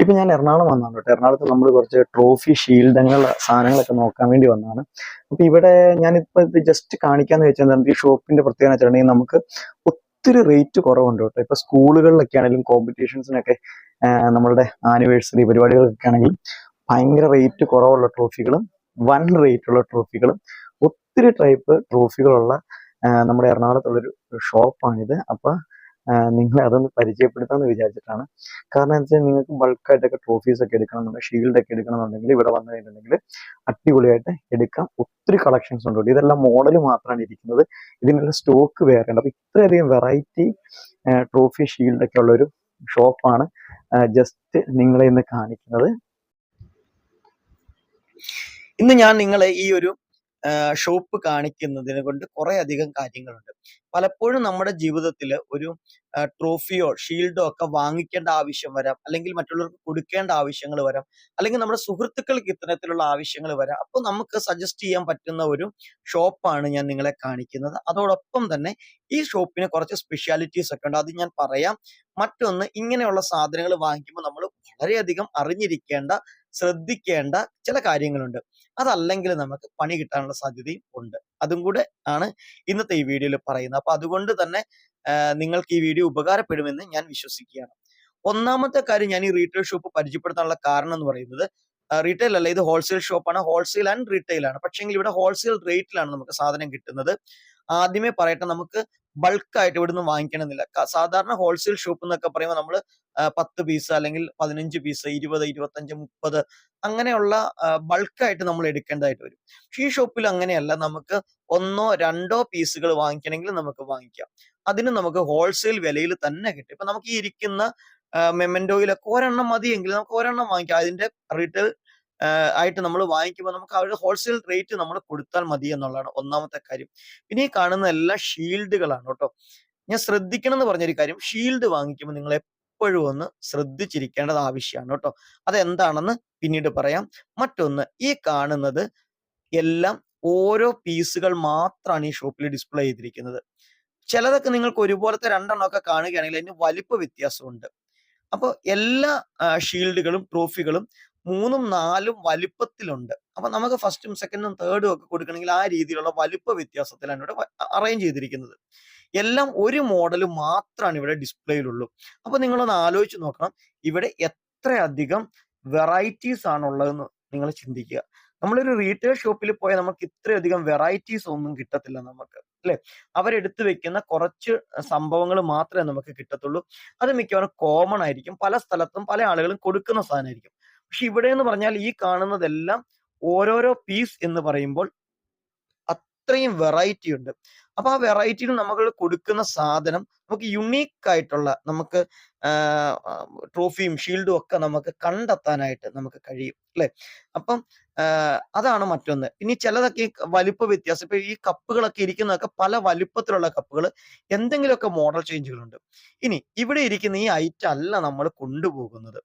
ഇപ്പൊ ഞാൻ എറണാകുളം വന്നാണ് കേട്ടോ. എറണാകുളത്ത് നമ്മൾ കുറച്ച് ട്രോഫി ഷീൽഡ് അങ്ങനെയുള്ള സാധനങ്ങളൊക്കെ നോക്കാൻ വേണ്ടി വന്നതാണ്. അപ്പൊ ഇവിടെ ഞാനിപ്പോ ഇത് ജസ്റ്റ് കാണിക്കാന്ന് വെച്ചാൽ ഈ ഷോപ്പിന്റെ പ്രത്യേകത വെച്ചിട്ടുണ്ടെങ്കിൽ നമുക്ക് ഒത്തിരി റേറ്റ് കുറവുണ്ട് കേട്ടോ. ഇപ്പൊ സ്കൂളുകളിലൊക്കെ ആണെങ്കിലും കോമ്പറ്റീഷൻസിനൊക്കെ നമ്മളുടെ ആനിവേഴ്സറി പരിപാടികൾക്കൊക്കെ ആണെങ്കിലും ഭയങ്കര റേറ്റ് കുറവുള്ള ട്രോഫികളും വൺ റേറ്റ് ഉള്ള ട്രോഫികളും ഒത്തിരി ടൈപ്പ് ട്രോഫികളുള്ള നമ്മുടെ എറണാകുളത്തുള്ളൊരു ഷോപ്പാണിത് അപ്പൊ നിങ്ങളെ അതൊന്ന് പരിചയപ്പെടുത്താമെന്ന് വിചാരിച്ചിട്ടാണ്. കാരണം എന്താ വെച്ചാൽ നിങ്ങൾക്ക് ബൾക്കായിട്ടൊക്കെ ട്രോഫീസ് ഒക്കെ എടുക്കണമെന്നുണ്ടെങ്കിൽ ഷീൽഡ് ഒക്കെ എടുക്കണമെന്നുണ്ടെങ്കിൽ ഇവിടെ വന്നു കഴിഞ്ഞിട്ടുണ്ടെങ്കിൽ അടിപൊളിയായിട്ട് എടുക്കാം. ഒത്തിരി കളക്ഷൻസ് ഉണ്ട് ഇതെല്ലാം മോഡൽ മാത്രമാണ് ഇരിക്കുന്നത്. ഇതിനുള്ള സ്റ്റോക്ക് വേറെ ഉണ്ട്. അപ്പൊ ഇത്രയധികം വെറൈറ്റി ട്രോഫി ഷീൽഡ് ഒക്കെ ഉള്ളൊരു ഷോപ്പാണ് ജസ്റ്റ് നിങ്ങളെ ഇന്ന് കാണിക്കുന്നത്. ഇന്ന് ഞാൻ നിങ്ങളെ ഈ ഒരു ഷോപ്പ് കാണിക്കുന്നതിനെ കൊണ്ട് കുറേ അധികം കാര്യങ്ങളുണ്ട്. പലപ്പോഴും നമ്മുടെ ജീവിതത്തിൽ ഒരു ട്രോഫിയോ ഷീൽഡോ ഒക്കെ വാങ്ങിക്കേണ്ട ആവശ്യം വരാം. അല്ലെങ്കിൽ മറ്റുള്ളവർക്ക് കൊടുക്കേണ്ട ആവശ്യങ്ങൾ വരാം. അല്ലെങ്കിൽ നമ്മുടെ സുഹൃത്തുക്കൾക്ക് ഇത്തരത്തിലുള്ള ആവശ്യങ്ങൾ വരാം. അപ്പോൾ നമുക്ക് സജസ്റ്റ് ചെയ്യാൻ പറ്റുന്ന ഒരു ഷോപ്പാണ് ഞാൻ നിങ്ങളെ കാണിക്കുന്നത്. അതോടൊപ്പം തന്നെ ഈ ഷോപ്പിന് കുറച്ച് സ്പെഷ്യാലിറ്റീസ് ഒക്കെ ഉണ്ട്. അത് ഞാൻ പറയാം. മറ്റൊന്ന് ഇങ്ങനെയുള്ള സാധനങ്ങൾ വാങ്ങിക്കുമ്പോൾ നമ്മൾ വളരെയധികം അറിഞ്ഞിരിക്കേണ്ട ശ്രദ്ധിക്കേണ്ട ചില കാര്യങ്ങളുണ്ട്. അതല്ലെങ്കിൽ നമുക്ക് പണി കിട്ടാനുള്ള സാധ്യതയും ഉണ്ട്. അതും കൂടെ ആണ് ഇന്നത്തെ ഈ വീഡിയോയിൽ പറയുന്നത്. അപ്പൊ അതുകൊണ്ട് തന്നെ നിങ്ങൾക്ക് ഈ വീഡിയോ ഉപകാരപ്പെടുമെന്ന് ഞാൻ വിശ്വസിക്കുകയാണ്. ഒന്നാമത്തെ കാര്യം ഞാൻ ഈ റീറ്റെയിൽ ഷോപ്പ് പരിചയപ്പെടുത്താനുള്ള കാരണം എന്ന് പറയുന്നത് റീറ്റെയിൽ അല്ല ഇത് ഹോൾസെയിൽ ഷോപ്പാണ് ഹോൾസെയിൽ ആൻഡ് റീറ്റെയിൽ ആണ്. പക്ഷേങ്കിൽ ഇവിടെ ഹോൾസെയിൽ റേറ്റിലാണ് നമുക്ക് സാധനം കിട്ടുന്നത്. ആദ്യമേ പറയട്ടെ നമുക്ക് ബൾക്കായിട്ട് ഇവിടുന്ന് വാങ്ങിക്കണമെന്നില്ല. സാധാരണ ഹോൾസെയിൽ ഷോപ്പ് എന്നൊക്കെ പറയുമ്പോൾ നമ്മൾ പത്ത് പീസ് അല്ലെങ്കിൽ പതിനഞ്ച് പീസ് ഇരുപത് ഇരുപത്തഞ്ച് മുപ്പത് അങ്ങനെയുള്ള ബൾക്കായിട്ട് നമ്മൾ എടുക്കേണ്ടതായിട്ട് വരും. ഈ ഷോപ്പിൽ അങ്ങനെയല്ല. നമുക്ക് ഒന്നോ രണ്ടോ പീസുകൾ വാങ്ങിക്കണമെങ്കിൽ നമുക്ക് വാങ്ങിക്കാം. അതിന് നമുക്ക് ഹോൾസെയിൽ വിലയിൽ തന്നെ കിട്ടും. ഇപ്പൊ നമുക്ക് ഈ ഇരിക്കുന്ന മെമെന്റോയിലൊക്കെ ഒരെണ്ണം മതിയെങ്കിൽ നമുക്ക് ഒരെണ്ണം വാങ്ങിക്കാം. അതിന്റെ റീറ്റെയിൽ ആയിട്ട് നമ്മൾ വാങ്ങിക്കുമ്പോൾ നമുക്ക് അവരുടെ ഹോൾസെയിൽ റേറ്റ് നമ്മൾ കൊടുത്താൽ മതി എന്നുള്ളതാണ് ഒന്നാമത്തെ കാര്യം. പിന്നെ ഈ കാണുന്ന എല്ലാ ഷീൽഡുകളാണ് കേട്ടോ. ഞാൻ ശ്രദ്ധിക്കണം എന്ന് പറഞ്ഞൊരു കാര്യം ഷീൽഡ് വാങ്ങിക്കുമ്പോൾ നിങ്ങൾ എപ്പോഴും ഒന്ന് ശ്രദ്ധിച്ചിരിക്കേണ്ടത് ആവശ്യമാണ് കേട്ടോ. അതെന്താണെന്ന് പിന്നീട് പറയാം. മറ്റൊന്ന് ഈ കാണുന്നത് എല്ലാം ഓരോ പീസുകൾ മാത്രമാണ് ഈ ഷോപ്പിൽ ഡിസ്പ്ലേ ചെയ്തിരിക്കുന്നത്. ചിലതൊക്കെ നിങ്ങൾക്ക് ഒരുപോലത്തെ രണ്ടെണ്ണമൊക്കെ കാണുകയാണെങ്കിൽ അതിന് വലിപ്പ വ്യത്യാസമുണ്ട്. അപ്പോൾ എല്ലാ ഷീൽഡുകളും ട്രോഫികളും മൂന്നും നാലും വലിപ്പത്തിലുണ്ട്. അപ്പൊ നമുക്ക് ഫസ്റ്റും സെക്കൻഡും തേർഡും ഒക്കെ കൊടുക്കണമെങ്കിൽ ആ രീതിയിലുള്ള വലിപ്പ വ്യത്യാസത്തിലാണ് ഇവിടെ അറേഞ്ച് ചെയ്തിരിക്കുന്നത്. എല്ലാം ഒരു മോഡൽ മാത്രമാണ് ഇവിടെ ഡിസ്പ്ലേയിലുള്ളൂ അപ്പൊ നിങ്ങളൊന്ന് ആലോചിച്ച് നോക്കണം. ഇവിടെ എത്രയധികം വെറൈറ്റീസ് ആണുള്ളതെന്ന് നിങ്ങൾ ചിന്തിക്കുക. നമ്മളൊരു റീറ്റെയിൽ ഷോപ്പിൽ പോയാൽ നമുക്ക് ഇത്രയധികം വെറൈറ്റീസ് ഒന്നും കിട്ടത്തില്ല നമുക്ക് അല്ലെ? അവരെടുത്ത് വെക്കുന്ന കുറച്ച് സംഭവങ്ങൾ മാത്രമേ നമുക്ക് കിട്ടത്തുള്ളൂ. അത് മിക്കവാറും കോമൺ ആയിരിക്കും. പല സ്ഥലത്തും പല ആളുകളും കൊടുക്കുന്ന സാധനമായിരിക്കും. പക്ഷെ ഇവിടെ എന്ന് പറഞ്ഞാൽ ഈ കാണുന്നതെല്ലാം ഓരോരോ പീസ് എന്ന് പറയുമ്പോൾ അത്രയും വെറൈറ്റി ഉണ്ട്. അപ്പൊ ആ വെറൈറ്റിയിൽ നമ്മൾ കൊടുക്കുന്ന സാധനം നമുക്ക് യുണീക്ക് ആയിട്ടുള്ള നമുക്ക് ട്രോഫിയും ഷീൽഡും ഒക്കെ നമുക്ക് കണ്ടെത്താനായിട്ട് നമുക്ക് കഴിയും അല്ലെ? അപ്പം അതാണ് മറ്റൊന്ന്. ഇനി ചിലതൊക്കെ ഈ വലിപ്പ വ്യത്യാസം. ഇപ്പൊ ഈ കപ്പുകളൊക്കെ ഇരിക്കുന്നതൊക്കെ പല വലിപ്പത്തിലുള്ള കപ്പുകൾ എന്തെങ്കിലുമൊക്കെ മോഡൽ ചേഞ്ചുകളുണ്ട് ഇനി ഇവിടെ ഇരിക്കുന്ന ഈ ഐറ്റം അല്ല നമ്മൾ കൊണ്ടുപോകുന്നത്.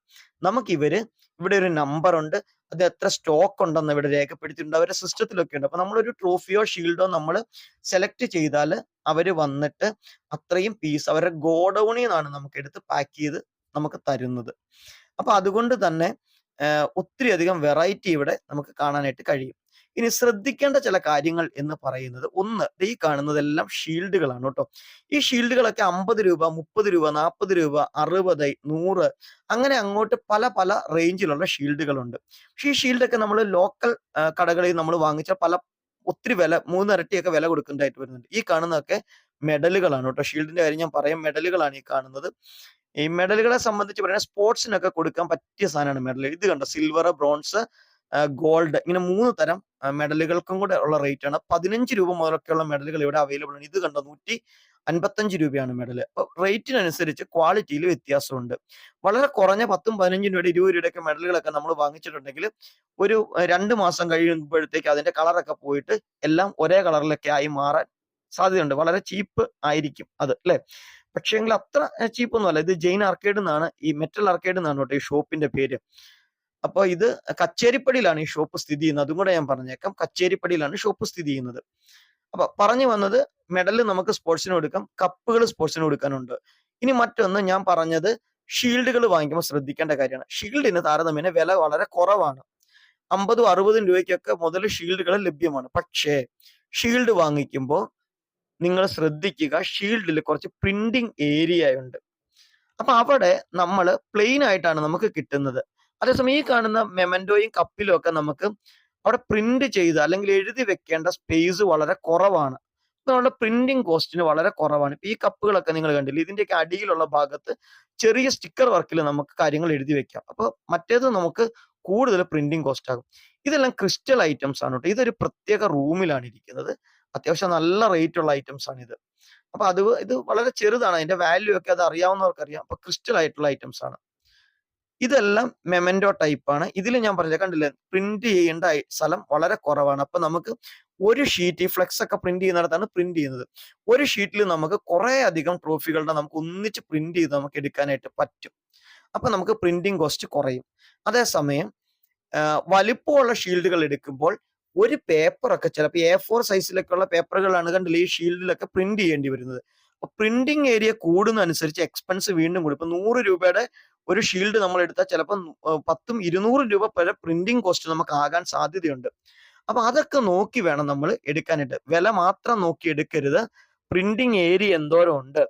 നമുക്ക് ഇവർ ഇവിടെ ഒരു നമ്പർ ഉണ്ട്. അത് എത്ര സ്റ്റോക്ക് ഉണ്ടെന്ന് ഇവിടെ രേഖപ്പെടുത്തിയിട്ടുണ്ട്. അവരുടെ സിസ്റ്റത്തിലൊക്കെ ഉണ്ട്. അപ്പൊ നമ്മളൊരു ട്രോഫിയോ ഷീൽഡോ നമ്മൾ സെലക്ട് ചെയ്താൽ അവർ വന്നിട്ട് അത്രയും പീസ് അവരുടെ ഗോഡൌണിൽ നിന്നാണ് നമുക്ക് എടുത്ത് പാക്ക് ചെയ്ത് നമുക്ക് തരുന്നത്. അപ്പൊ അതുകൊണ്ട് തന്നെ ഒത്തിരി അധികം വെറൈറ്റി ഇവിടെ നമുക്ക് കാണാനായിട്ട് കഴിയും. ഇനി ശ്രദ്ധിക്കേണ്ട ചില കാര്യങ്ങൾ എന്ന് പറയുന്നത് ഒന്ന് ഈ കാണുന്നതെല്ലാം ഷീൽഡുകളാണ് കേട്ടോ. ഈ ഷീൽഡുകളൊക്കെ അമ്പത് രൂപ മുപ്പത് രൂപ നാൽപ്പത് രൂപ അറുപത് നൂറ് അങ്ങനെ അങ്ങോട്ട് പല പല റേഞ്ചിലുള്ള ഷീൽഡുകളുണ്ട്. പക്ഷേ ഈ ഷീൽഡൊക്കെ നമ്മൾ ലോക്കൽ കടകളിൽ നമ്മൾ വാങ്ങിച്ചാൽ പല ഒത്തിരി വില മൂന്നിരട്ടിയൊക്കെ വില കൊടുക്കുന്നതായിട്ട് വരുന്നുണ്ട്. ഈ കാണുന്നതൊക്കെ മെഡലുകളാണ് കേട്ടോ. ഷീൽഡിന്റെ കാര്യം ഞാൻ പറയാം. മെഡലുകളാണ് ഈ കാണുന്നത്. ഈ മെഡലുകളെ സംബന്ധിച്ച് പറയുന്നത് സ്പോർട്സിനൊക്കെ കൊടുക്കാൻ പറ്റിയ സാധനമാണ് മെഡൽ. ഇത് കണ്ടോ? സിൽവർ ബ്രോൺസ് ഗോൾഡ് ഇങ്ങനെ മൂന്ന് തരം മെഡലുകൾക്കും കൂടെ ഉള്ള റേറ്റ് ആണ്. പതിനഞ്ച് രൂപ മുതലൊക്കെയുള്ള മെഡലുകൾ ഇവിടെ അവൈലബിൾ ആണ്. ഇത് കണ്ടോ? നൂറ്റി അൻപത്തഞ്ച് രൂപയാണ് മെഡൽ അപ്പൊ റേറ്റിനനുസരിച്ച് ക്വാളിറ്റിയിൽ വ്യത്യാസമുണ്ട്. വളരെ കുറഞ്ഞ പത്തും പതിനഞ്ചും രൂപയുടെ ഇരുപത് രൂപയുടെയൊക്കെ മെഡലുകളൊക്കെ നമ്മൾ വാങ്ങിച്ചിട്ടുണ്ടെങ്കിൽ ഒരു രണ്ട് മാസം കഴിയുമ്പോഴത്തേക്ക് അതിന്റെ കളറൊക്കെ പോയിട്ട് എല്ലാം ഒരേ കളറിലൊക്കെ ആയി മാറാൻ സാധ്യതയുണ്ട്. വളരെ ചീപ്പ് ആയിരിക്കും അത് അല്ലെ? പക്ഷേങ്കിൽ അത്ര ചീപ്പ് ഒന്നുമല്ല ഇത് ജെയിൻ ആർക്കേഡ് എന്നാണ് ഈ മെറ്റൽ ആർക്കേഡ് എന്നാണ് കേട്ടോ ഈ ഷോപ്പിന്റെ പേര്. അപ്പോൾ ഇത് കച്ചേരിപ്പടിയിലാണ് ഈ ഷോപ്പ് സ്ഥിതി ചെയ്യുന്നത്. അതും കൂടെ ഞാൻ പറഞ്ഞേക്കാം. കച്ചേരിപ്പടിയിലാണ് ഷോപ്പ് സ്ഥിതി ചെയ്യുന്നത്. അപ്പൊ പറഞ്ഞു വന്നത് മെഡൽ നമുക്ക് സ്പോർട്സിന് കൊടുക്കാം കപ്പുകൾ സ്പോർട്സിന് കൊടുക്കാനുണ്ട്. ഇനി മറ്റൊന്ന് ഞാൻ പറഞ്ഞത് ഷീൽഡുകൾ വാങ്ങിക്കുമ്പോൾ ശ്രദ്ധിക്കേണ്ട കാര്യമാണ്. ഷീൽഡിന് താരതമ്യേന വില വളരെ കുറവാണ്. അമ്പതും അറുപതും രൂപയ്ക്കൊക്കെ മുതൽ ഷീൽഡുകൾ ലഭ്യമാണ്. പക്ഷേ ഷീൽഡ് വാങ്ങിക്കുമ്പോൾ നിങ്ങൾ ശ്രദ്ധിക്കുക. ഷീൽഡിൽ കുറച്ച് പ്രിന്റിംഗ് ഏരിയ ഉണ്ട്. അപ്പൊ അവിടെ നമ്മൾ പ്ലെയിൻ ആയിട്ടാണ് നമുക്ക് കിട്ടുന്നത്. അതേസമയം ഈ കാണുന്ന മെമന്റോയും കപ്പിലും ഒക്കെ നമുക്ക് അവിടെ പ്രിന്റ് ചെയ്ത് അല്ലെങ്കിൽ എഴുതി വെക്കേണ്ട സ്പേസ് വളരെ കുറവാണ്. നമ്മുടെ പ്രിന്റിംഗ് കോസ്റ്റിന് വളരെ കുറവാണ്. ഇപ്പൊ ഈ കപ്പുകളൊക്കെ നിങ്ങൾ കണ്ടില്ല? ഇതിന്റെയൊക്കെ അടിയിലുള്ള ഭാഗത്ത് ചെറിയ സ്റ്റിക്കർ വർക്കിൽ നമുക്ക് കാര്യങ്ങൾ എഴുതി വെക്കാം. അപ്പൊ മറ്റേത് നമുക്ക് കൂടുതൽ പ്രിന്റിംഗ് കോസ്റ്റ് ആകും ഇതെല്ലാം ക്രിസ്റ്റൽ ഐറ്റംസ് ആണ് കേട്ടോ. ഇതൊരു പ്രത്യേക റൂമിലാണ് ഇരിക്കുന്നത്. അത്യാവശ്യം നല്ല റേറ്റ് ഉള്ള ഐറ്റംസ് ആണ് ഇത് അപ്പൊ അത് ഇത് വളരെ ചെറുതാണ്. അതിന്റെ വാല്യൂ ഒക്കെ അത് അറിയാവുന്നവർക്ക് അറിയാം അപ്പൊ ക്രിസ്റ്റൽ ആയിട്ടുള്ള ഐറ്റംസ് ആണ് ഇതെല്ലാം മെമന്റോ ടൈപ്പ് ആണ് ഇതിൽ ഞാൻ പറഞ്ഞില്ല കണ്ടില്ലേ? പ്രിന്റ് ചെയ്യേണ്ട സ്ഥലം വളരെ കുറവാണ്. അപ്പൊ നമുക്ക് ഒരു ഷീറ്റ് ഈ ഫ്ലെക്സ് ഒക്കെ പ്രിന്റ് ചെയ്യുന്നിടത്താണ് പ്രിന്റ് ചെയ്യുന്നത്. ഒരു ഷീറ്റിൽ നമുക്ക് കുറെ അധികം ട്രോഫികളുടെ നമുക്ക് ഒന്നിച്ച് പ്രിന്റ് ചെയ്ത് നമുക്ക് എടുക്കാനായിട്ട് പറ്റും. അപ്പൊ നമുക്ക് പ്രിന്റിംഗ് കോസ്റ്റ് കുറയും. അതേസമയം വലിപ്പമുള്ള ഷീൽഡുകൾ എടുക്കുമ്പോൾ ഒരു പേപ്പറൊക്കെ ചിലപ്പോൾ എ ഫോർ സൈസിലൊക്കെയുള്ള പേപ്പറുകളാണ് കണ്ടില്ല ഈ ഷീൽഡിലൊക്കെ പ്രിന്റ് ചെയ്യേണ്ടി വരുന്നത്. അപ്പൊ പ്രിന്റിങ് ഏരിയ കൂടുന്നതനുസരിച്ച് എക്സ്പെൻസ് വീണ്ടും കൂടും. ഇപ്പൊ നൂറ് രൂപയുടെ ഒരു ഷീൽഡ് നമ്മൾ എടുത്താൽ ചിലപ്പോൾ പത്തും ഇരുന്നൂറ് രൂപ വരെ പ്രിന്റിങ് കോസ്റ്റ് നമുക്ക് ആകാൻ സാധ്യതയുണ്ട്. അപ്പൊ അതൊക്കെ നോക്കി വേണം നമ്മൾ എടുക്കാനായിട്ട്. വില മാത്രം നോക്കി എടുക്കരുത്. പ്രിന്റിങ് ഏരിയ എന്തോരം ഉണ്ട്.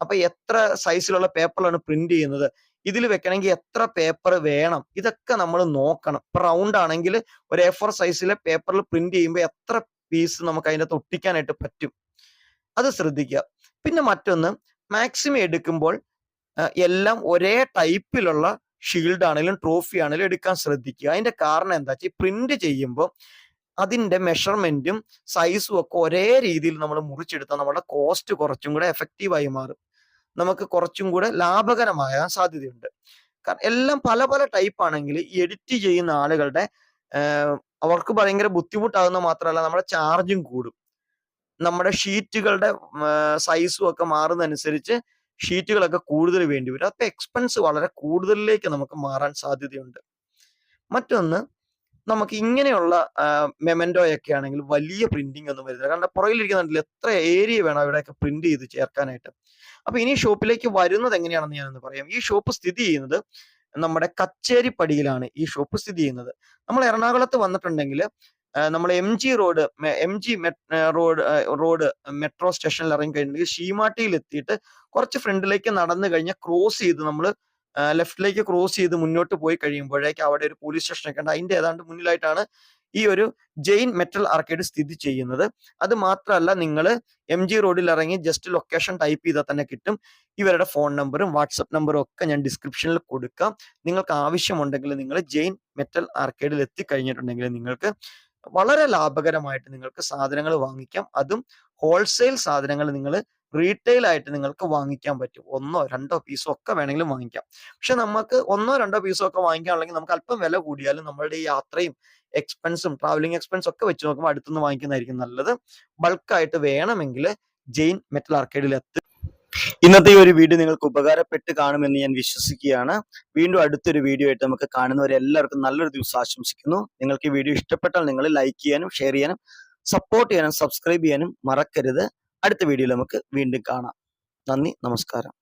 അപ്പൊ എത്ര സൈസിലുള്ള പേപ്പറിലാണ് പ്രിന്റ് ചെയ്യുന്നത്? ഇതിൽ വെക്കണമെങ്കിൽ എത്ര പേപ്പർ വേണം? ഇതൊക്കെ നമ്മൾ നോക്കണം. ഇപ്പൊ റൗണ്ട് ആണെങ്കിൽ ഒരു എ ഫോർ സൈസിലെ പേപ്പറിൽ പ്രിന്റ് ചെയ്യുമ്പോൾ എത്ര പീസ് നമുക്ക് അതിനകത്ത് ഒട്ടിക്കാനായിട്ട് പറ്റും? അത് ശ്രദ്ധിക്കുക. പിന്നെ മറ്റൊന്ന് മാക്സിമം എടുക്കുമ്പോൾ എല്ലാം ഒരേ ടൈപ്പിലുള്ള ഷീൽഡ് ആണെങ്കിലും ട്രോഫി ആണെങ്കിലും എടുക്കാൻ ശ്രദ്ധിക്കുക. അതിന്റെ കാരണം എന്താ വെച്ചാൽ പ്രിന്റ് ചെയ്യുമ്പോൾ അതിന്റെ മെഷർമെന്റും സൈസും ഒക്കെ ഒരേ രീതിയിൽ നമ്മൾ മുറിച്ചെടുത്താൽ നമ്മുടെ കോസ്റ്റ് കുറച്ചും കൂടെ എഫക്റ്റീവായി മാറും. നമുക്ക് കുറച്ചും കൂടെ ലാഭകരമായ സാധ്യതയുണ്ട്. കാരണം എല്ലാം പല പല ടൈപ്പ് ആണെങ്കിൽ എഡിറ്റ് ചെയ്യുന്ന ആളുകളുടെ അവർക്ക് ഭയങ്കര ബുദ്ധിമുട്ടാകുന്ന മാത്രമല്ല നമ്മുടെ ചാർജും കൂടും. നമ്മുടെ ഷീറ്റുകളുടെ സൈസും ഒക്കെ മാറുന്നതനുസരിച്ച് ഷീറ്റുകളൊക്കെ കൂടുതൽ വേണ്ടി വരും. അപ്പൊ എക്സ്പെൻസ് വളരെ കൂടുതലിലേക്ക് നമുക്ക് മാറാൻ സാധ്യതയുണ്ട്. മറ്റൊന്ന് നമുക്ക് ഇങ്ങനെയുള്ള മെമന്റോയൊക്കെ ആണെങ്കിൽ വലിയ പ്രിന്റിംഗ് ഒന്നും വരുന്നില്ല കാരണം പുറകിലിരിക്കുന്നുണ്ടല്ലോ എത്ര ഏരിയ വേണം അവിടെയൊക്കെ പ്രിന്റ് ചെയ്ത് ചേർക്കാനായിട്ട്. അപ്പൊ ഇനി ഷോപ്പിലേക്ക് വരുന്നത് എങ്ങനെയാണെന്ന് ഞാനൊന്ന് പറയാം. ഈ ഷോപ്പ് സ്ഥിതി ചെയ്യുന്നത് നമ്മുടെ കച്ചേരിപ്പടിയിലാണ് ഈ ഷോപ്പ് സ്ഥിതി ചെയ്യുന്നത്. നമ്മൾ എറണാകുളത്ത് വന്നിട്ടുണ്ടെങ്കിൽ നമ്മൾ M G road M G road road metro സ്റ്റേഷനിൽ ഇറങ്ങി കഴിഞ്ഞിട്ടുണ്ടെങ്കിൽ ഷീമാട്ടിയിൽ എത്തിയിട്ട് കുറച്ച് ഫ്രണ്ടിലേക്ക് നടന്നു കഴിഞ്ഞാൽ ക്രോസ് ചെയ്ത് നമ്മൾ ലെഫ്റ്റിലേക്ക് ക്രോസ് ചെയ്ത് മുന്നോട്ട് പോയി കഴിയുമ്പോഴേക്ക് അവിടെ ഒരു പോലീസ് സ്റ്റേഷൻ ഒക്കെ ഉണ്ട്. അതിന്റെ ഏതാണ്ട് മുന്നിലായിട്ടാണ് ഈ ഒരു ജെയിൻ മെറ്റൽ ആർക്കേഡ് സ്ഥിതി ചെയ്യുന്നത്. അത് മാത്രമല്ല നിങ്ങൾ എം ജി റോഡിൽ ഇറങ്ങി ജസ്റ്റ് ലൊക്കേഷൻ ടൈപ്പ് ചെയ്താൽ തന്നെ കിട്ടും. ഇവരുടെ ഫോൺ നമ്പറും വാട്സപ്പ് നമ്പറും ഒക്കെ ഞാൻ ഡിസ്ക്രിപ്ഷനിൽ കൊടുക്കാം. നിങ്ങൾക്ക് ആവശ്യമുണ്ടെങ്കിൽ നിങ്ങൾ ജെയിൻ മെറ്റൽ ആർക്കേഡിൽ എത്തിക്കഴിഞ്ഞിട്ടുണ്ടെങ്കിൽ നിങ്ങൾക്ക് വളരെ ലാഭകരമായിട്ട് നിങ്ങൾക്ക് സാധനങ്ങൾ വാങ്ങിക്കാം. അതും ഹോൾസെയിൽ സാധനങ്ങൾ നിങ്ങൾ റീറ്റെയിൽ ആയിട്ട് നിങ്ങൾക്ക് വാങ്ങിക്കാൻ പറ്റും. ഒന്നോ രണ്ടോ പീസോ ഒക്കെ വേണമെങ്കിലും വാങ്ങിക്കാം. പക്ഷെ നമുക്ക് ഒന്നോ രണ്ടോ പീസോ ഒക്കെ വാങ്ങിക്കുകയാണെങ്കിൽ നമുക്ക് അല്പം വില കൂടിയാലും നമ്മളുടെ ഈ യാത്രയും എക്സ്പെൻസും ട്രാവലിംഗ് എക്സ്പെൻസ് ഒക്കെ വെച്ച് നോക്കുമ്പോൾ അടുത്തുനിന്ന് വാങ്ങിക്കുന്നതായിരിക്കും നല്ലത്. ബൾക്കായിട്ട് വേണമെങ്കിൽ ജെയിൻ മെറ്റൽ ആർക്കേഡിൽ എത്തി. ഇന്നത്തെ ഈ ഒരു വീഡിയോ നിങ്ങൾക്ക് ഉപകാരപ്പെട്ട് കാണുമെന്ന് ഞാൻ വിശ്വസിക്കുകയാണ്. വീണ്ടും അടുത്തൊരു വീഡിയോ ആയിട്ട് നമുക്ക് കാണുന്നവരെ എല്ലാവർക്കും നല്ലൊരു ദിവസം ആശംസിക്കുന്നു. നിങ്ങൾക്ക് ഈ വീഡിയോ ഇഷ്ടപ്പെട്ടാൽ നിങ്ങൾ ലൈക്ക് ചെയ്യാനും ഷെയർ ചെയ്യാനും സപ്പോർട്ട് ചെയ്യാനും സബ്സ്ക്രൈബ് ചെയ്യാനും മറക്കരുത്. അടുത്ത വീഡിയോയിൽ നമുക്ക് വീണ്ടും കാണാം. നന്ദി നമസ്കാരം.